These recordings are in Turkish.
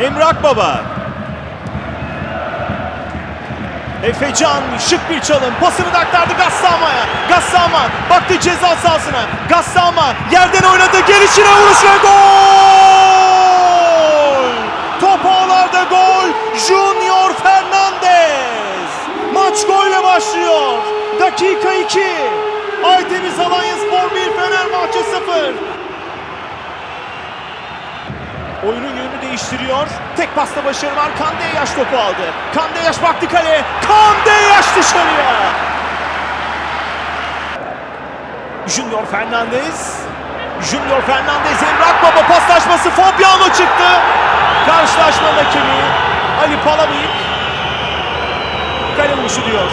Emre Akbaba. Efecan şık bir çalım. Pasını da aktardı Gassama'ya. Gassama baktı ceza sahasına. Gassama yerden oynadı. Gelişine vuruş ve gol! Top ağlarda gol. Junior Fernandez. Maç golle başlıyor. Dakika 2. Aydeniz Alanya Spor 1 Fenerbahçe 0. Oyunun yönünü değiştiriyor. Tek pasta başarı var. Kande Yaş topu aldı. Kande Yaş baktı kaleye. Kande Yaş dışarıya. Junior Fernandez. Junior Fernandez Emrak Baba paslaşması Fabiano çıktı. Karşılaşma rakibi Ali Palabıyık. Kale vuruşu diyor.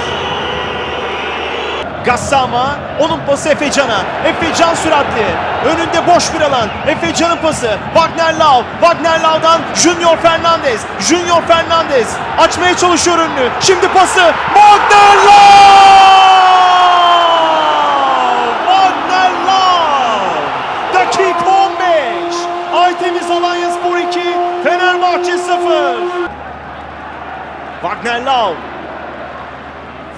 Gassama, onun pası Efecan'a. Efecan süratli. Önünde boş bir alan. Efecan'ın pası. Wagner Lau. Wagner Lau'dan Junior Fernandez. Junior Fernandez açmaya çalışıyor önünü. Şimdi pası. Wagner Lau! Wagner Lau! Dakika 15. Aytemiz Alanya Spor 2, Fenerbahçe 0. Wagner Lau.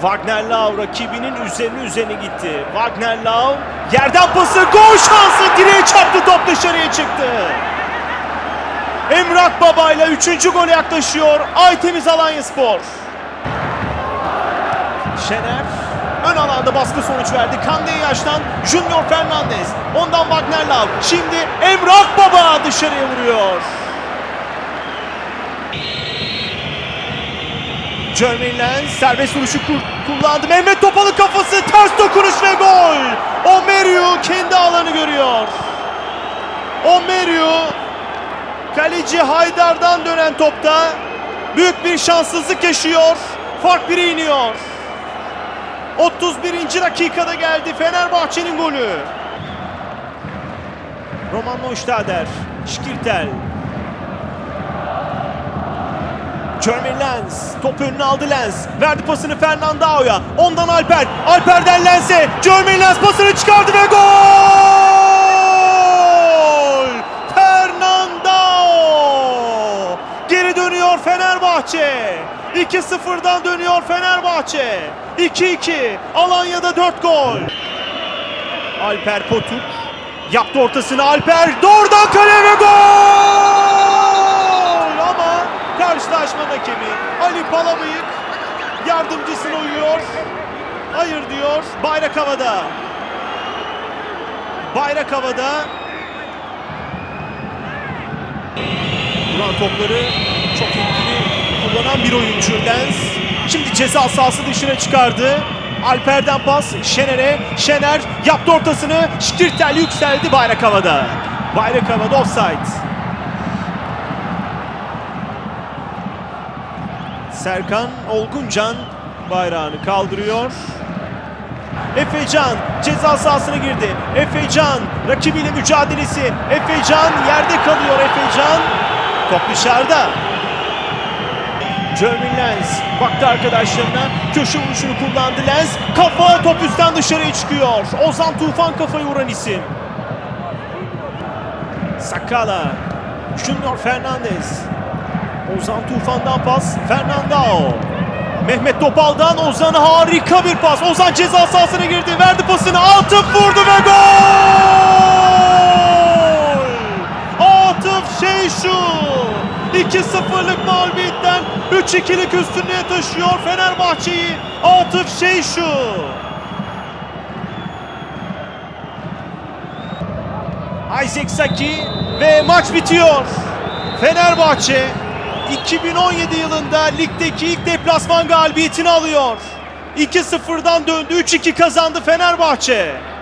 Wagner Lau rakibinin üzerine üzerine gitti. Wagner Lau yerden pası gol şansı direğe çarptı top dışarıya çıktı. Emrak Baba ile 3. gole yaklaşıyor Aytemiz Alanya Spor. Şener ön alanda baskı sonuç verdi. Kande Yaş'tan Junior Fernandez. Ondan Wagner Lau. Şimdi Emrak Baba dışarıya vuruyor. Jermaine serbest vuruşu kullandı. Mehmet Topal'ın kafası ters dokunuş ve gol. Omerio kendi alanı görüyor. Omerio kaleci Haydar'dan dönen topta büyük bir şanssızlık yaşıyor. Fark bire iniyor. 31. dakikada geldi Fenerbahçe'nin golü. Roman Neustadter, Şkirtel, Jermaine Lens top önüne aldı Lens. Verdi pasını Fernandao'ya. Ondan Alper. Alper'den Lens'e. Jermaine Lens pasını çıkardı ve gol! Fernandao! Geri dönüyor Fenerbahçe. 2-0'dan dönüyor Fenerbahçe. 2-2. Alanya'da 4 gol. Alper Potuk yaptı ortasını Alper doğrudan kale ve gol! Rakibi Ali Palabıyık yardımcısına uyuyor. Hayır diyor. Bayrak havada. Bayrak havada. Duran topları çok etkili kullanan bir oyuncu Lens. Şimdi ceza sahası dışına çıkardı. Alper'den pas Şener'e. Şener yaptı ortasını. Şkirtel yükseldi bayrak havada. Bayrak havada offside. Serkan Olguncan bayrağını kaldırıyor. Efecan ceza sahasına girdi. Efecan rakibiyle mücadelesi. Efecan yerde kalıyor Efecan. Top dışarıda. Jermaine Lens baktı arkadaşlarına. Köşe vuruşunu kullandı Lens. Kafa top üstten dışarıya çıkıyor. Ozan Tufan kafayı vuran isim. Sakala. Junior Fernandez. Ozan Tufan'dan pas. Fernandao. Mehmet Topal'dan Ozan'a harika bir pas. Ozan ceza sahasına girdi. Verdi pasını. Atıf vurdu ve gol! Atıf Şeyşu. 2-0'lık mağlubiyetten 3-2'lik üstünlüğe taşıyor Fenerbahçe'yi. Atıf Şeyşu. Isaac Saki ve maç bitiyor. Fenerbahçe 2017 yılında ligdeki ilk deplasman galibiyetini alıyor. 2-0'dan döndü, 3-2 kazandı Fenerbahçe.